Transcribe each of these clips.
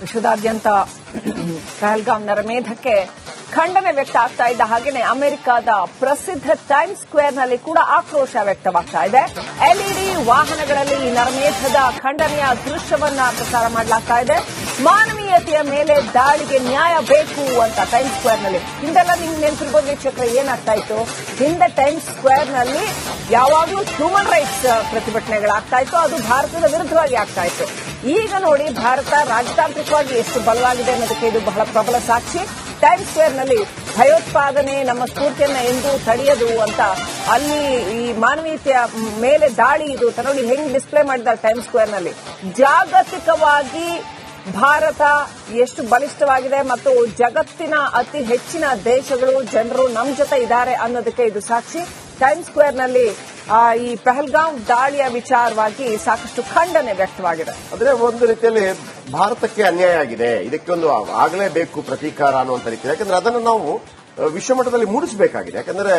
ವಿಶ್ವದಾದ್ಯಂತ ಪಹಲ್ಗಾಮ್ ನರಮೇಧಕ್ಕೆ ಖಂಡನೆ ವ್ಯಕ್ತ ಆಗ್ತಾ ಇದ್ದ ಹಾಗೆಯೇ ಅಮೆರಿಕದ ಪ್ರಸಿದ್ಧ ಟೈಮ್ ಸ್ಕ್ವೇರ್ನಲ್ಲಿ ಕೂಡ ಆಕ್ರೋಶ ವ್ಯಕ್ತವಾಗ್ತಾ ಇದೆ. ಎಲ್ಇಡಿ ವಾಹನಗಳಲ್ಲಿ ನರಮೇಧದ ಖಂಡನೆಯ ದೃಶ್ಯವನ್ನ ಪ್ರಸಾರ ಮಾಡಲಾಗ್ತಾ ಇದೆ. ಮಾನವೀಯತೆಯ ಮೇಲೆ ದಾಳಿಗೆ ನ್ಯಾಯ ಬೇಕು ಅಂತ ಟೈಮ್ ಸ್ಕ್ವೇರ್ನಲ್ಲಿ ಹಿಂದೆಲ್ಲ ನಿಮ್ಗೆ ನೆನಪಿರ್ಬೋದು ವೀಕ್ಷಕರ, ಏನಾಗ್ತಾ ಇತ್ತು? ಹಿಂದೆ ಟೈಮ್ ಸ್ಕ್ವೇರ್ನಲ್ಲಿ ಯಾವಾಗಲೂ ಹ್ಯೂಮನ್ ರೈಟ್ಸ್ ಪ್ರತಿಭಟನೆಗಳಾಗ್ತಾ ಇತ್ತು. ಅದು ಭಾರತದ ವಿರುದ್ಧವಾಗಿ ಆಗ್ತಾ ಇತ್ತು. ಈಗ ನೋಡಿ ಭಾರತ ರಾಜತಾಂತ್ರಿಕವಾಗಿ ಎಷ್ಟು ಬಲವಾಗಿದೆ ಅನ್ನೋದಕ್ಕೆ ಇದು ಬಹಳ ಪ್ರಬಲ ಸಾಕ್ಷಿ. ಟೈಮ್ ಸ್ಕ್ವೇರ್ನಲ್ಲಿ ಭಯೋತ್ಪಾದನೆ ನಮ್ಮ ಸ್ಫೂರ್ತಿಯನ್ನ ಎಂದೂ ತಡೆಯದು ಅಂತ ಅಲ್ಲಿ ಈ ಮಾನವೀಯತೆಯ ಮೇಲೆ ದಾಳಿ ಇದು ನೋಡಿ ಹೆಂಗ್ ಡಿಸ್ಪ್ಲೇ ಮಾಡಿದ್ದಾರೆ ಟೈಮ್ ಸ್ಕ್ವೇರ್ನಲ್ಲಿ ಜಾಗತಿಕವಾಗಿ ಭಾರತ ಎಷ್ಟು ಬಲಿಷ್ಠವಾಗಿದೆ ಮತ್ತು ಜಗತ್ತಿನ ಅತಿ ಹೆಚ್ಚಿನ ದೇಶಗಳು ಜನರು ನಮ್ಮ ಜೊತೆ ಇದ್ದಾರೆ ಅನ್ನೋದಕ್ಕೆ ಇದು ಸಾಕ್ಷಿ. ಟೈಮ್ ಸ್ಕ್ವೇರ್ನಲ್ಲಿ ಆ, ಈ ಪೆಹಲ್ಗಾಂವ್ ದಾಳಿಯ ವಿಚಾರವಾಗಿ ಸಾಕಷ್ಟು ಖಂಡನೆ ವ್ಯಕ್ತವಾಗಿದೆ. ಅಂದ್ರೆ ಒಂದು ರೀತಿಯಲ್ಲಿ ಭಾರತಕ್ಕೆ ಅನ್ಯಾಯ ಆಗಿದೆ. ಇದಕ್ಕೊಂದು ಆಗಲೇಬೇಕು ಪ್ರತೀಕಾರ ಅನ್ನುವಂತ ರೀತಿ. ಯಾಕಂದ್ರೆ ಅದನ್ನು ನಾವು ವಿಶ್ವಮಟ್ಟದಲ್ಲಿ ಮೂಡಿಸಬೇಕಾಗಿದೆ. ಯಾಕಂದ್ರೆ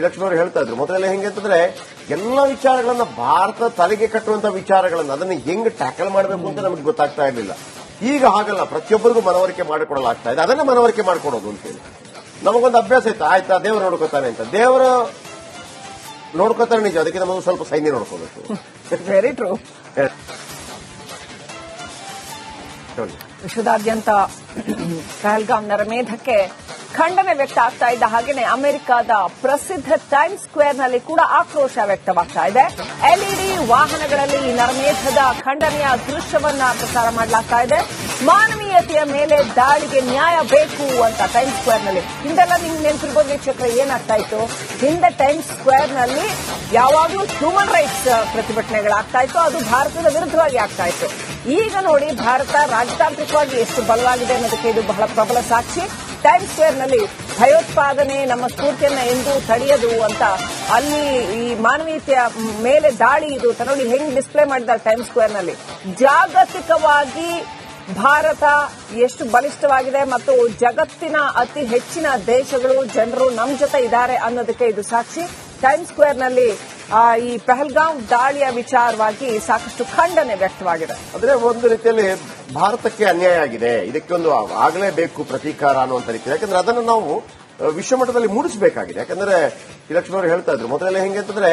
ಲಕ್ಷ್ಮಣ ಅವರು ಹೇಳ್ತಾ ಇದ್ರು, ಮೊದಲೆಲ್ಲ ಹೆಂಗೆ ಅಂತಂದ್ರೆ ಎಲ್ಲ ವಿಚಾರಗಳನ್ನ ಭಾರತ ತಲೆಗೆ ಕಟ್ಟುವಂತ ವಿಚಾರಗಳನ್ನ ಅದನ್ನ ಹೆಂಗ್ ಟ್ಯಾಕಲ್ ಮಾಡಬೇಕು ಅಂತ ನಮಗೆ ಗೊತ್ತಾಗ್ತಾ ಇರಲಿಲ್ಲ. ಈಗ ಹಾಗಲ್ಲ, ಪ್ರತಿಯೊಬ್ಬರಿಗೂ ಮನವರಿಕೆ ಮಾಡಿಕೊಡಲಾಗ್ತಾ ಇದೆ. ಅದನ್ನ ಮನವರಿಕೆ ಮಾಡಿಕೊಡೋದು ಅಂತೇಳಿ ನಮಗೊಂದು ಅಭ್ಯಾಸ ಇತ್ತು, ಆಯ್ತಾ, ದೇವರು ನೋಡ್ಕೋತಾನೆ ಅಂತ. ದೇವರು ನೋಡ್ಕೋತಾರೆ ನಿಜ ಅದಕ್ಕೆ ನಮಗೆ ಸ್ವಲ್ಪ ಸೈನ್ಯ ನೋಡ್ಕೋಬೇಕು. ವೆರಿ ಟ್ರೂ ವಿಶ್ವದಾದ್ಯಂತ ಪಹಲ್ಗಾಮ್ ನರಮೇಧಕ್ಕೆ ಖಂಡನೆ ವ್ಯಕ್ತ ಆಗ್ತಾ ಇದ್ದ ಹಾಗೆಯೇ ಅಮೆರಿಕದ ಪ್ರಸಿದ್ಧ ಟೈಮ್ ಸ್ಕ್ವೇರ್ನಲ್ಲಿ ಕೂಡ ಆಕ್ರೋಶ ವ್ಯಕ್ತವಾಗ್ತಾ ಇದೆ. ಎಲ್ಇಡಿ ವಾಹನಗಳಲ್ಲಿ ಈ ನರಮೇಧದ ಖಂಡನೆಯ ದೃಶ್ಯವನ್ನ ಪ್ರಸಾರ ಮಾಡಲಾಗ್ತಾ ಇದೆ. ಮಾನವೀಯತೆಯ ಮೇಲೆ ದಾಳಿಗೆ ನ್ಯಾಯ ಬೇಕು ಅಂತ ಟೈಮ್ ಸ್ಕ್ವೇರ್ನಲ್ಲಿ. ಹಿಂದೆಲ್ಲ ನಿಮ್ಗೆ ನೆನಪಿರ್ಬೋದು ವೀಕ್ಷಕರ, ಏನಾಗ್ತಾ ಇತ್ತು? ಹಿಂದೆ ಟೈಮ್ ಸ್ಕ್ವೇರ್ನಲ್ಲಿ ಯಾವಾಗಲೂ ಹ್ಯೂಮನ್ ರೈಟ್ಸ್ ಪ್ರತಿಭಟನೆಗಳಾಗ್ತಾ ಇತ್ತು. ಅದು ಭಾರತದ ವಿರುದ್ಧವಾಗಿ ಆಗ್ತಾ ಇತ್ತು. ಈಗ ನೋಡಿ, ಭಾರತ ರಾಜತಾಂತ್ರಿಕವಾಗಿ ಎಷ್ಟು ಬಲವಾಗಿದೆ ಅನ್ನೋದಕ್ಕೆ ಇದು ಬಹಳ ಪ್ರಬಲ ಸಾಕ್ಷಿ. ಟೈಮ್ ಸ್ಕ್ವೇರ್ನಲ್ಲಿ ಭಯೋತ್ಪಾದನೆ, ನಮ್ಮ ಸ್ಫೂರ್ತಿಯನ್ನ ಎಂದೂ ತಡೆಯದು ಅಂತ ಅಲ್ಲಿ ಈ ಮಾನವೀಯತೆಯ ಮೇಲೆ ದಾಳಿ ಇದು ನೋಡಿ ಹೆಂಗ್ ಡಿಸ್ಪ್ಲೇ ಮಾಡಿದ್ದಾರೆ ಟೈಮ್ ಸ್ಕ್ವೇರ್ನಲ್ಲಿ? ಜಾಗತಿಕವಾಗಿ ಭಾರತ ಎಷ್ಟು ಬಲಿಷ್ಠವಾಗಿದೆ ಮತ್ತು ಜಗತ್ತಿನ ಅತಿ ಹೆಚ್ಚಿನ ದೇಶಗಳು ಜನರು ನಮ್ಮ ಜೊತೆ ಇದ್ದಾರೆ ಅನ್ನೋದಕ್ಕೆ ಇದು ಸಾಕ್ಷಿ. ಟೈಮ್ ಸ್ಕ್ವೇರ್ನಲ್ಲಿ ಈ ಪೆಹಲ್ಗಾಂವ್ ದಾಳಿಯ ವಿಚಾರವಾಗಿ ಸಾಕಷ್ಟು ಖಂಡನೆ ವ್ಯಕ್ತವಾಗಿದೆ. ಅಂದ್ರೆ ಒಂದು ರೀತಿಯಲ್ಲಿ ಭಾರತಕ್ಕೆ ಅನ್ಯಾಯ ಆಗಿದೆ. ಇದಕ್ಕೊಂದು ಆಗಲೇಬೇಕು ಪ್ರತೀಕಾರ ಅನ್ನುವಂತ ರೀತಿ ಯಾಕಂದ್ರೆ ಅದನ್ನು ನಾವು ವಿಶ್ವಮಟ್ಟದಲ್ಲಿ ಮೂಡಿಸಬೇಕಾಗಿದೆ. ಯಾಕಂದ್ರೆ ಲಕ್ಷ್ಮಣ ಅವರು ಹೇಳ್ತಾ ಇದ್ರು, ಮೊದಲೆಲ್ಲ ಹೆಂಗೆ ಅಂತಂದ್ರೆ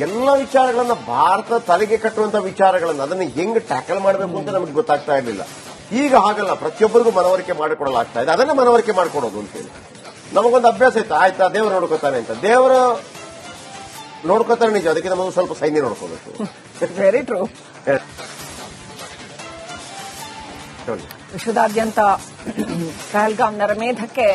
ಎಲ್ಲ ವಿಚಾರಗಳನ್ನ ಭಾರತ ತಲೆಗೆ ಕಟ್ಟುವಂತ ವಿಚಾರಗಳನ್ನ ಅದನ್ನ ಹೆಂಗ್ ಟ್ಯಾಕಲ್ ಮಾಡಬೇಕು ಅಂತ ನಮಗೆ ಗೊತ್ತಾಗ್ತಾ ಇರಲಿಲ್ಲ. ಈಗ ಹಾಗಲ್ಲ ಪ್ರತಿಯೊಬ್ಬರಿಗೂ ಮನವರಿಕೆ ಮಾಡಿಕೊಡಲಾಗ್ತಾ ಇದೆ. ಅದನ್ನ ಮನವರಿಕೆ ಮಾಡಿಕೊಡೋದು ಅಂತೇಳಿ. ನಮಗೊಂದು ಅಭ್ಯಾಸ ಇತ್ತು ಆಯ್ತಾ ದೇವರು ನೋಡ್ಕೋತಾನೆ ಅಂತ. ದೇವರು ನೋಡ್ಕೋತಾರೆ ನಿಜ ಅದಕ್ಕೆ ನಮಗೊಂದು ಸ್ವಲ್ಪ ಸೈನ್ಯ ನೋಡ್ಕೋಬೇಕು. ವೆರಿ ಟ್ರೂ ವಿಶ್ವದಾದ್ಯಂತ ಪಹಲ್ಗಾಮ್ ನರಮೇಧಕ್ಕೆ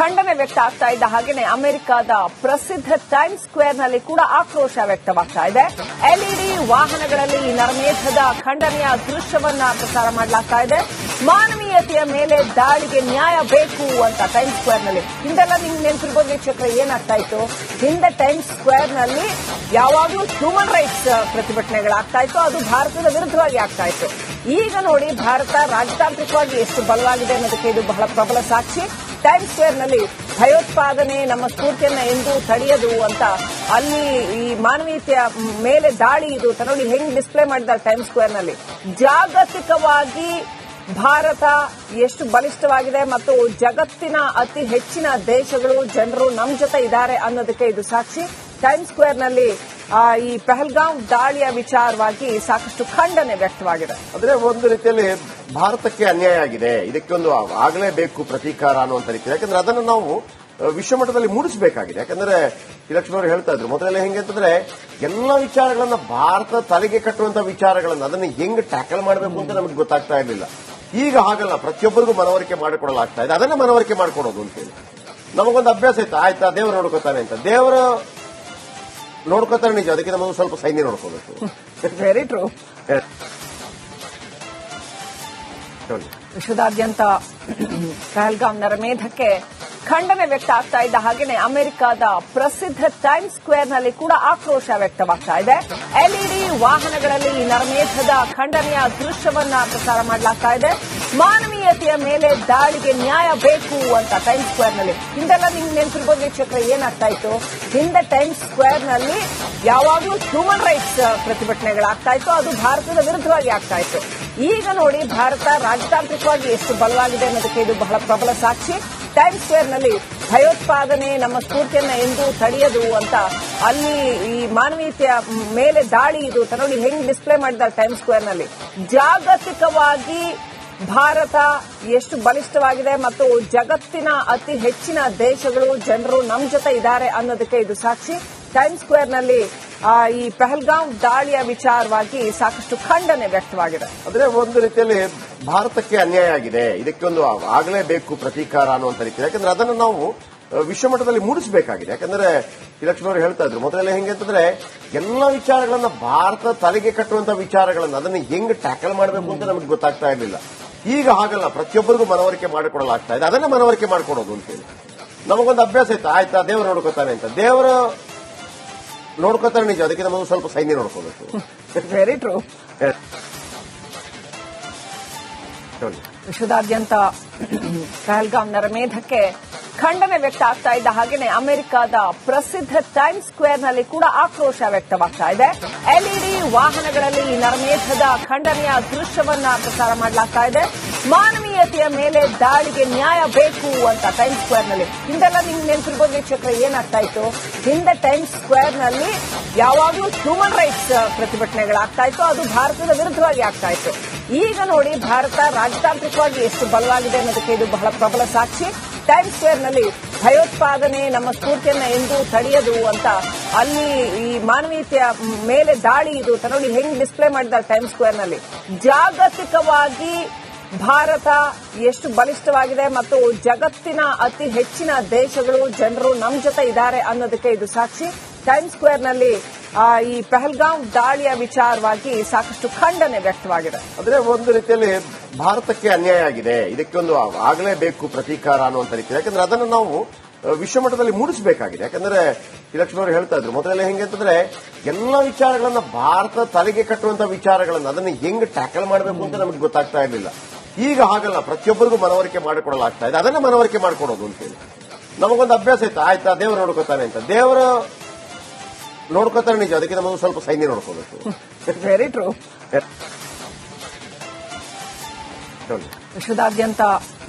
ಖಂಡನೆ ವ್ಯಕ್ತ ಆಗ್ತಾ ಇದ್ದ ಹಾಗೆಯೇ ಅಮೆರಿಕದ ಪ್ರಸಿದ್ಧ ಟೈಮ್ ಸ್ಕ್ವೇರ್ನಲ್ಲಿ ಕೂಡ ಆಕ್ರೋಶ ವ್ಯಕ್ತವಾಗ್ತಾ ಇದೆ. ಎಲ್ಇಡಿ ವಾಹನಗಳಲ್ಲಿ ನರಮೇಧದ ಖಂಡನೆಯ ದೃಶ್ಯವನ್ನ ಪ್ರಸಾರ ಮಾಡಲಾಗ್ತಾ ಇದೆ. ಮಾನವೀಯತೆಯ ಮೇಲೆ ದಾಳಿಗೆ ನ್ಯಾಯ ಬೇಕು ಅಂತ ಟೈಮ್ ಸ್ಕ್ವೇರ್ನಲ್ಲಿ ಹಿಂದೆಲ್ಲ ನಿಮ್ಗೆ ನೆನಪಿರ್ಬೋದು ವೀಕ್ಷಕರ, ಏನಾಗ್ತಾ ಇತ್ತು? ಹಿಂದೆ ಟೈಮ್ ಸ್ಕ್ವೇರ್ನಲ್ಲಿ ಯಾವಾಗಲೂ ಹ್ಯೂಮನ್ ರೈಟ್ಸ್ ಪ್ರತಿಭಟನೆಗಳಾಗ್ತಾ ಇತ್ತು. ಅದು ಭಾರತದ ವಿರುದ್ಧವಾಗಿ ಆಗ್ತಾ ಇತ್ತು. ಈಗ ನೋಡಿ, ಭಾರತ ರಾಜತಾಂತ್ರಿಕವಾಗಿ ಎಷ್ಟು ಬಲವಾಗಿದೆ ಅನ್ನೋದಕ್ಕೆ ಇದು ಬಹಳ ಪ್ರಬಲ ಸಾಕ್ಷಿ. ಟೈಮ್ ಸ್ಕ್ವೇರ್ನಲ್ಲಿ ಭಯೋತ್ಪಾದನೆ, ನಮ್ಮ ಸ್ಫೂರ್ತಿಯನ್ನ ಎಂದೂ ತಡೆಯದು ಅಂತ ಅಲ್ಲಿ ಈ ಮಾನವೀಯತೆಯ ಮೇಲೆ ದಾಳಿ ಇದು ನೋಡಿ ಹೆಂಗ್ ಡಿಸ್ಪ್ಲೇ ಮಾಡಿದ್ದಾರೆ ಟೈಮ್ ಸ್ಕ್ವೇರ್ನಲ್ಲಿ. ಜಾಗತಿಕವಾಗಿ ಭಾರತ ಎಷ್ಟು ಬಲಿಷ್ಠವಾಗಿದೆ ಮತ್ತು ಜಗತ್ತಿನ ಅತಿ ಹೆಚ್ಚಿನ ದೇಶಗಳು, ಜನರು ನಮ್ಮ ಜೊತೆ ಇದ್ದಾರೆ ಅನ್ನೋದಕ್ಕೆ ಇದು ಸಾಕ್ಷಿ. ಟೈಮ್ ಸ್ಕ್ವೇರ್ನಲ್ಲಿ ಈ ಪಹಲ್ಗಾಂವ್ ದಾಳಿಯ ವಿಚಾರವಾಗಿ ಸಾಕಷ್ಟು ಖಂಡನೆ ವ್ಯಕ್ತವಾಗಿದೆ. ಅಂದ್ರೆ ಒಂದು ರೀತಿಯಲ್ಲಿ ಭಾರತಕ್ಕೆ ಅನ್ಯಾಯ ಆಗಿದೆ. ಇದಕ್ಕೆ ಒಂದು ಆಗಲೇಬೇಕು ಪ್ರತೀಕಾರ ಅನ್ನುವಂತ ರೀತಿ ಯಾಕಂದ್ರೆ ಅದನ್ನು ನಾವು ವಿಶ್ವಮಟ್ಟದಲ್ಲಿ ಮೂಡಿಸಬೇಕಾಗಿದೆ. ಯಾಕಂದ್ರೆ ಲಕ್ಷ್ಮಣ ಅವರು ಹೇಳ್ತಾ ಇದ್ರು, ಮೊದಲೆಲ್ಲ ಹೆಂಗೆ ಅಂತಂದ್ರೆ ಎಲ್ಲ ವಿಚಾರಗಳನ್ನ ಭಾರತ ತಲೆಗೆ ಕಟ್ಟುವಂತ ವಿಚಾರಗಳನ್ನ ಅದನ್ನ ಹೆಂಗ್ ಟ್ಯಾಕಲ್ ಮಾಡಬೇಕು ಅಂತ ನಮಗೆ ಗೊತ್ತಾಗ್ತಾ ಇರಲಿಲ್ಲ. ಈಗ ಹಾಗಲ್ಲ, ಪ್ರತಿಯೊಬ್ಬರಿಗೂ ಮನವರಿಕೆ ಮಾಡಿಕೊಡಲಾಗ್ತಾ ಇದೆ. ಅದನ್ನ ಮನವರಿಕೆ ಮಾಡಿಕೊಡೋದು ಅಂತೇಳಿ. ನಮಗೊಂದು ಅಭ್ಯಾಸ ಇತ್ತು, ಆಯ್ತಾ, ದೇವರು ನೋಡ್ಕೋತಾನೆ ಅಂತ. ದೇವರು ನೋಡ್ಕೋತಾರೆ ನಿಜ ಅದಕ್ಕೆ ನಮಗೆ ಸ್ವಲ್ಪ ಸೈನ್ಯ ನೋಡ್ಕೋಬೇಕು. ವೆರಿ ಟ್ರೂ ವಿಶ್ವದಾದ್ಯಂತ ಪಹಲ್ಗಾಮ್ ನರಮೇಧಕ್ಕೆ ಖಂಡನೆ ವ್ಯಕ್ತ ಆಗ್ತಾ ಇದ್ದ ಹಾಗೆಯೇ ಅಮೆರಿಕದ ಪ್ರಸಿದ್ಧ ಟೈಮ್ ಸ್ಕ್ವೇರ್ನಲ್ಲಿ ಕೂಡ ಆಕ್ರೋಶ ವ್ಯಕ್ತವಾಗ್ತಾ ಇದೆ. ಎಲ್ಇಡಿ ವಾಹನಗಳಲ್ಲಿ ನರಮೇಧದ ಖಂಡನೆಯ ದೃಶ್ಯವನ್ನ ಪ್ರಸಾರ ಮಾಡಲಾಗ್ತಾ ಇದೆ. ಮಾನವೀಯತೆಯ ಮೇಲೆ ದಾಳಿಗೆ ನ್ಯಾಯ ಬೇಕು ಅಂತ ಟೈಮ್ ಸ್ಕ್ವೇರ್ನಲ್ಲಿ. ಹಿಂದೆಲ್ಲ ನಿಮ್ಗೆ ನೆನಪಿರ್ಬೋದು ವೀಕ್ಷಕರ, ಏನಾಗ್ತಾ ಇತ್ತು? ಹಿಂದೆ ಟೈಮ್ ಸ್ಕ್ವೇರ್ನಲ್ಲಿ ಯಾವಾಗಲೂ ಹ್ಯೂಮನ್ ರೈಟ್ಸ್ ಪ್ರತಿಭಟನೆಗಳಾಗ್ತಾ ಇತ್ತು. ಅದು ಭಾರತದ ವಿರುದ್ಧವಾಗಿ ಆಗ್ತಾ ಇತ್ತು. ಈಗ ನೋಡಿ ಭಾರತ ರಾಜತಾಂತ್ರಿಕವಾಗಿ ಎಷ್ಟು ಬಲವಾಗಿದೆ ಅನ್ನೋದಕ್ಕೆ ಇದು ಬಹಳ ಪ್ರಬಲ ಸಾಕ್ಷಿ. ಟೈಮ್ ಸ್ಕ್ವೇರ್ನಲ್ಲಿ ಭಯೋತ್ಪಾದನೆ, ನಮ್ಮ ಸ್ಫೂರ್ತಿಯನ್ನ ಎಂದು ತಡೆಯದು ಅಂತ ಅಲ್ಲಿ ಈ ಮಾನವೀಯತೆಯ ಮೇಲೆ ದಾಳಿ ಇದು ತನ್ನೋಡಿ ನೋಡಿ ಹೆಂಗ್ ಡಿಸ್ಪ್ಲೇ ಮಾಡಿದ್ದಾರೆ ಟೈಮ್ ಸ್ಕ್ವೇರ್ನಲ್ಲಿ? ಜಾಗತಿಕವಾಗಿ ಭಾರತ ಎಷ್ಟು ಬಲಿಷ್ಠವಾಗಿದೆ ಮತ್ತು ಜಗತ್ತಿನ ಅತಿ ಹೆಚ್ಚಿನ ದೇಶಗಳು ಜನರು ನಮ್ಮ ಜೊತೆ ಇದ್ದಾರೆ ಅನ್ನೋದಕ್ಕೆ ಇದು ಸಾಕ್ಷಿ. ಟೈಮ್ ಸ್ಕ್ವೇರ್ನಲ್ಲಿ ಈ ಪಹಲ್ಗಾಂವ್ ದಾಳಿಯ ವಿಚಾರವಾಗಿ ಸಾಕಷ್ಟು ಖಂಡನೆ ವ್ಯಕ್ತವಾಗಿದೆ. ಅಂದ್ರೆ ಒಂದು ರೀತಿಯಲ್ಲಿ ಭಾರತಕ್ಕೆ ಅನ್ಯಾಯ ಆಗಿದೆ. ಇದಕ್ಕೊಂದು ಆಗಲೇಬೇಕು ಪ್ರತೀಕಾರ ಅನ್ನುವಂತ ರೀತಿ ಯಾಕಂದ್ರೆ ಅದನ್ನು ನಾವು ವಿಶ್ವಮಟ್ಟದಲ್ಲಿ ಮೂಡಿಸಬೇಕಾಗಿದೆ. ಯಾಕಂದ್ರೆ ಅವರು ಹೇಳ್ತಾ ಇದ್ರು, ಮೊದಲೆಲ್ಲ ಹೆಂಗೆ ಅಂತಂದ್ರೆ ಎಲ್ಲ ವಿಚಾರಗಳನ್ನ ಭಾರತ ತಲೆಗೆ ಕಟ್ಟುವಂತ ವಿಚಾರಗಳನ್ನ ಅದನ್ನ ಹೆಂಗ್ ಟ್ಯಾಕಲ್ ಮಾಡಬೇಕು ಅಂತ ನಮಗೆ ಗೊತ್ತಾಗ್ತಾ ಇರಲಿಲ್ಲ. ಈಗ ಹಾಗಲ್ಲ ಪ್ರತಿಯೊಬ್ಬರಿಗೂ ಮನವರಿಕೆ ಮಾಡಿಕೊಡಲಾಗ್ತಾ ಇದೆ. ಅದನ್ನ ಮನವರಿಕೆ ಮಾಡಿಕೊಡೋದು ಅಂತೇಳಿ ನಮಗೊಂದು ಅಭ್ಯಾಸ ಇತ್ತು ಆಯ್ತಾ ದೇವರು ನೋಡ್ಕೋತಾನೆ ಅಂತ. ದೇವರು ನೋಡ್ಕೋತಾರೆ ನಿಜ ಅದಕ್ಕೆ ನಮಗೆ ಸ್ವಲ್ಪ ಸೈನ್ಯ ನೋಡ್ಕೋಬೇಕು. Very true. ವಿಶ್ವದಾದ್ಯಂತ ಪಹಲ್ಗಾಮ್ ನರಮೇಧಕ್ಕೆ ಖಂಡನೆ ವ್ಯಕ್ತ ಆಗ್ತಾ ಇದ್ದ ಹಾಗೇನೆ ಅಮೆರಿಕದ ಪ್ರಸಿದ್ಧ ಟೈಮ್ ಸ್ಕ್ವೇರ್ನಲ್ಲಿ ಕೂಡ ಆಕ್ರೋಶ ವ್ಯಕ್ತವಾಗ್ತಾ ಇದೆ. ಎಲ್ಇಡಿ ವಾಹನಗಳಲ್ಲಿ ನರಮೇಧದ ಖಂಡನೆಯ ದೃಶ್ಯವನ್ನ ಪ್ರಸಾರ ಮಾಡಲಾಗ್ತಾ ಇದೆ. ಮಾನವೀಯತೆಯ ಮೇಲೆ ದಾಳಿಗೆ ನ್ಯಾಯ ಬೇಕು ಅಂತ ಟೈಮ್ ಸ್ಕ್ವೇರ್ನಲ್ಲಿ ಹಿಂದೆಲ್ಲ ನಿಮ್ಗೆ ನೆನಪಿರ್ಬೋದು ವೀಕ್ಷಕರ, ಏನಾಗ್ತಾ ಇತ್ತು? ಹಿಂದೆ ಟೈಮ್ ಸ್ಕ್ವೇರ್ನಲ್ಲಿ ಯಾವಾಗಲೂ ಹ್ಯೂಮನ್ ರೈಟ್ಸ್ ಪ್ರತಿಭಟನೆಗಳಾಗ್ತಾ ಇತ್ತು. ಅದು ಭಾರತದ ವಿರುದ್ಧವಾಗಿ ಆಗ್ತಾ ಇತ್ತು. ಈಗ ನೋಡಿ, ಭಾರತ ರಾಜತಾಂತ್ರಿಕವಾಗಿ ಎಷ್ಟು ಬಲವಾಗಿದೆ ಅನ್ನೋದಕ್ಕೆ ಇದು ಬಹಳ ಪ್ರಬಲ ಸಾಕ್ಷಿ. ಟೈಮ್ ಸ್ಕ್ವೇರ್ನಲ್ಲಿ ಭಯೋತ್ಪಾದನೆ ನಮ್ಮ ಸ್ಫೂರ್ತಿಯನ್ನ ಎಂದೂ ತಡೆಯದು ಅಂತ ಅಲ್ಲಿ ಈ ಮಾನವೀಯತೆಯ ಮೇಲೆ ದಾಳಿ ಇದು ನೋಡಿ ಹೆಂಗ್ ಡಿಸ್ಪ್ಲೇ ಮಾಡಿದ್ದಾರೆ ಟೈಮ್ ಸ್ಕ್ವೇರ್ನಲ್ಲಿ ಜಾಗತಿಕವಾಗಿ ಭಾರತ ಎಷ್ಟು ಬಲಿಷ್ಠವಾಗಿದೆ ಮತ್ತು ಜಗತ್ತಿನ ಅತಿ ಹೆಚ್ಚಿನ ದೇಶಗಳು ಜನರು ನಮ್ಮ ಜೊತೆ ಇದ್ದಾರೆ ಅನ್ನೋದಕ್ಕೆ ಇದು ಸಾಕ್ಷಿ. ಟೈಮ್ ಸ್ಕ್ವೇರ್ನಲ್ಲಿ ಆ, ಈ ಪೆಹಲ್ಗಾಂವ್ ದಾಳಿಯ ವಿಚಾರವಾಗಿ ಸಾಕಷ್ಟು ಖಂಡನೆ ವ್ಯಕ್ತವಾಗಿದೆ. ಅಂದ್ರೆ ಒಂದು ರೀತಿಯಲ್ಲಿ ಭಾರತಕ್ಕೆ ಅನ್ಯಾಯ ಆಗಿದೆ. ಇದಕ್ಕೆ ಇದಕ್ಕೊಂದು ಆಗಲೇಬೇಕು ಪ್ರತೀಕಾರ ಅನ್ನುವಂತ ರೀತಿ. ಯಾಕಂದ್ರೆ ಅದನ್ನು ನಾವು ವಿಶ್ವಮಟ್ಟದಲ್ಲಿ ಮೂಡಿಸಬೇಕಾಗಿದೆ. ಯಾಕಂದ್ರೆ ಅವರು ಹೇಳ್ತಾ ಇದ್ರು ಮೊದಲೆಲ್ಲ ಹೆಂಗೆ ಅಂತಂದ್ರೆ ಎಲ್ಲ ವಿಚಾರಗಳನ್ನ ಭಾರತ ತಲೆಗೆ ಕಟ್ಟುವಂತ ವಿಚಾರಗಳನ್ನ ಅದನ್ನ ಹೆಂಗ್ ಟ್ಯಾಕಲ್ ಮಾಡಬೇಕು ಅಂತ ನಮಗೆ ಗೊತ್ತಾಗ್ತಾ ಇರಲಿಲ್ಲ. ಈಗ ಹಾಗಲ್ಲ ಪ್ರತಿಯೊಬ್ಬರಿಗೂ ಮನವರಿಕೆ ಮಾಡಿಕೊಡಲಾಗ್ತಾ ಇದೆ. ಅದನ್ನ ಮನವರಿಕೆ ಮಾಡಿಕೊಡೋದು ಅಂತೇಳಿ ನಮಗೊಂದು ಅಭ್ಯಾಸ ಇತ್ತು ಆಯ್ತಾ ದೇವರು ನೋಡ್ಕೋತಾನೆ ಅಂತ. ದೇವರು ನೋಡ್ಕೋತಾರೆ ನಿಜ ಅದಕ್ಕೆ ನಮಗೆ ಸ್ವಲ್ಪ ಸೈನ್ಯ ನೋಡ್ಕೋಬೇಕು. Very true. ವಿಶ್ವದಾದ್ಯಂತ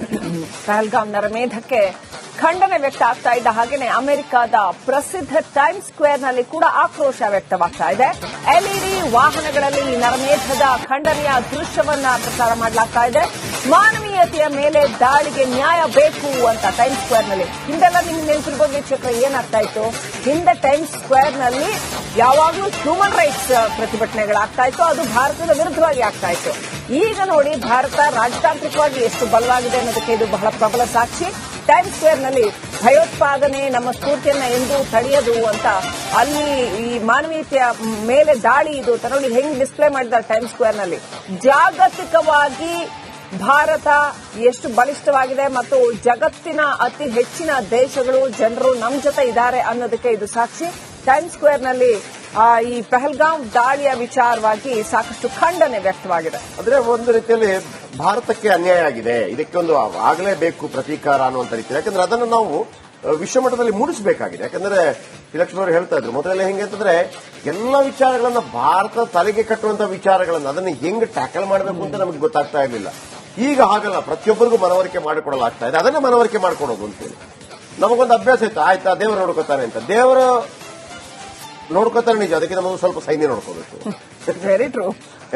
ಪಹಲ್ಗಾಮ್ ನರಮೇಧಕ್ಕೆ ಖಂಡನೆ ವ್ಯಕ್ತ ಆಗ್ತಾ ಇದ್ದ ಹಾಗೆಯೇ ಅಮೆರಿಕದ ಪ್ರಸಿದ್ಧ ಟೈಮ್ ಸ್ಕ್ವೇರ್ನಲ್ಲಿ ಕೂಡ ಆಕ್ರೋಶ ವ್ಯಕ್ತವಾಗ್ತಾ ಇದೆ. ಎಲ್ಇಡಿ ವಾಹನಗಳಲ್ಲಿ ನರಮೇಧದ ಖಂಡನೆಯ ದೃಶ್ಯವನ್ನ ಪ್ರಸಾರ ಮಾಡಲಾಗ್ತಾ ಇದೆ. ಮಾನವೀಯತೆಯ ಮೇಲೆ ದಾಳಿಗೆ ನ್ಯಾಯ ಬೇಕು ಅಂತ ಟೈಮ್ ಸ್ಕ್ವೇರ್ನಲ್ಲಿ ಹಿಂದೆಲ್ಲ ನಿಮ್ಗೆ ನೆನಪಿರ್ಬೋದು ವೀಕ್ಷಕರ, ಏನಾಗ್ತಾ ಇತ್ತು? ಹಿಂದೆ ಟೈಮ್ ಸ್ಕ್ವೇರ್ನಲ್ಲಿ ಯಾವಾಗಲೂ ಹ್ಯೂಮನ್ ರೈಟ್ಸ್ ಪ್ರತಿಭಟನೆಗಳಾಗ್ತಾ ಇತ್ತು. ಅದು ಭಾರತದ ವಿರುದ್ಧವಾಗಿ ಆಗ್ತಾ ಇತ್ತು. ಈಗ ನೋಡಿ ಭಾರತ ರಾಜತಾಂತ್ರಿಕವಾಗಿ ಎಷ್ಟು ಬಲವಾಗಿದೆ ಅನ್ನೋದಕ್ಕೆ ಇದು ಬಹಳ ಪ್ರಬಲ ಸಾಕ್ಷಿ. ಟೈಮ್ ಸ್ಕ್ವೇರ್ನಲ್ಲಿ ಭಯೋತ್ಪಾದನೆ ನಮ್ಮ ಸ್ಫೂರ್ತಿಯನ್ನ ಎಂದೂ ತಡೆಯದು ಅಂತ ಅಲ್ಲಿ ಈ ಮಾನವೀಯತೆಯ ಮೇಲೆ ದಾಳಿ ಇದು ಅಂತ ನೋಡಿ ಹೆಂಗ್ ಡಿಸ್ಪ್ಲೇ ಮಾಡಿದ್ದಾರೆ ಟೈಮ್ ಸ್ಕ್ವೇರ್ನಲ್ಲಿ? ಜಾಗತಿಕವಾಗಿ ಭಾರತ ಎಷ್ಟು ಬಲಿಷ್ಠವಾಗಿದೆ ಮತ್ತು ಜಗತ್ತಿನ ಅತಿ ಹೆಚ್ಚಿನ ದೇಶಗಳು ಜನರು ನಮ್ಮ ಜೊತೆ ಇದ್ದಾರೆ ಅನ್ನೋದಕ್ಕೆ ಇದು ಸಾಕ್ಷಿ. ಟೈಮ್ ಸ್ಕ್ವೇರ್ನಲ್ಲಿ ಆ, ಈ ಪಹಲ್ಗಾಂವ್ ದಾಳಿಯ ವಿಚಾರವಾಗಿ ಸಾಕಷ್ಟು ಖಂಡನೆ ವ್ಯಕ್ತವಾಗಿದೆ. ಅಂದ್ರೆ ಒಂದು ರೀತಿಯಲ್ಲಿ ಭಾರತಕ್ಕೆ ಅನ್ಯಾಯ ಆಗಿದೆ. ಇದಕ್ಕೊಂದು ಆಗಲೇಬೇಕು ಪ್ರತೀಕಾರ ಅನ್ನುವಂತ ರೀತಿ ಯಾಕಂದ್ರೆ ಅದನ್ನು ನಾವು ವಿಶ್ವಮಟ್ಟದಲ್ಲಿ ಮೂಡಿಸಬೇಕಾಗಿದೆ. ಯಾಕಂದ್ರೆ ಲಕ್ಷ್ಮಣ ಅವರು ಹೇಳ್ತಾ ಇದ್ರು, ಮೊದಲೆಲ್ಲ ಹೆಂಗೆ ಅಂತಂದ್ರೆ ಎಲ್ಲ ವಿಚಾರಗಳನ್ನ ಭಾರತ ತಲೆಗೆ ಕಟ್ಟುವಂತ ವಿಚಾರಗಳನ್ನ ಅದನ್ನ ಹೆಂಗ್ ಟ್ಯಾಕಲ್ ಮಾಡಬೇಕು ಅಂತ ನಮಗೆ ಗೊತ್ತಾಗ್ತಾ ಇರಲಿಲ್ಲ. ಈಗ ಹಾಗಲ್ಲ, ಪ್ರತಿಯೊಬ್ಬರಿಗೂ ಮನವರಿಕೆ ಮಾಡಿಕೊಡಲಾಗ್ತಾ ಇದೆ. ಅದನ್ನೇ ಮನವರಿಕೆ ಮಾಡಿಕೊಡೋದು ಅಂತೇಳಿ. ನಮಗೊಂದು ಅಭ್ಯಾಸ ಇತ್ತು, ಆಯ್ತಾ, ದೇವರು ನೋಡ್ಕೋತಾನೆ ಅಂತ. ದೇವರು ನೋಡ್ಕೋತಾರೆ ನಿಜ. ಅದಕ್ಕೆ ನಮಗೆ ಸ್ವಲ್ಪ ಸೈನ್ಯ ನೋಡ್ಕೋಬೇಕು. Very true